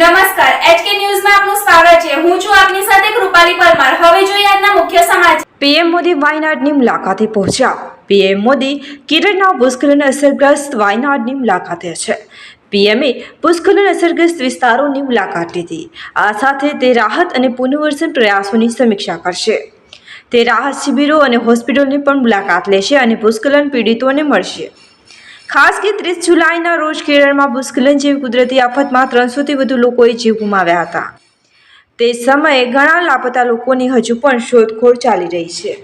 નમસ્કાર એચકે ન્યૂઝમાં આપનું સ્વાગત છે. હું છું આપની સાથે કૃપાલી પરમાર. હવે જોઈએ આજના મુખ્ય સમાચાર. પીએમ મોદી વાયનાડની મુલાકાતે પહોંચ્યા. પીએમ મોદી કેરળના ભૂસ્ખલન અસરગ્રસ્ત વાયનાડની મુલાકાતે છે. પીએમએ ભૂસ્ખલન અસરગ્રસ્ત વિસ્તારોની મુલાકાત લીધી. આ સાથે તે રાહત અને પુનર્વસન પ્રયાસોની સમીક્ષા કરશે. તે રાહત શિબિરો અને હોસ્પિટલની પણ મુલાકાત લેશે અને ભૂસ્ખલન પીડિતોને મળશે. ખાસ કે ત્રીસ જુલાઈના રોજ કેરળમાં ભૂસ્ખલન જેવી કુદરતી આફતમાં ત્રણસોથી વધુ લોકોએ જીવ ગુમાવ્યા હતા. તે સમયે ઘણા લાપતા લોકોની હજુ પણ શોધખોળ ચાલી રહી છે.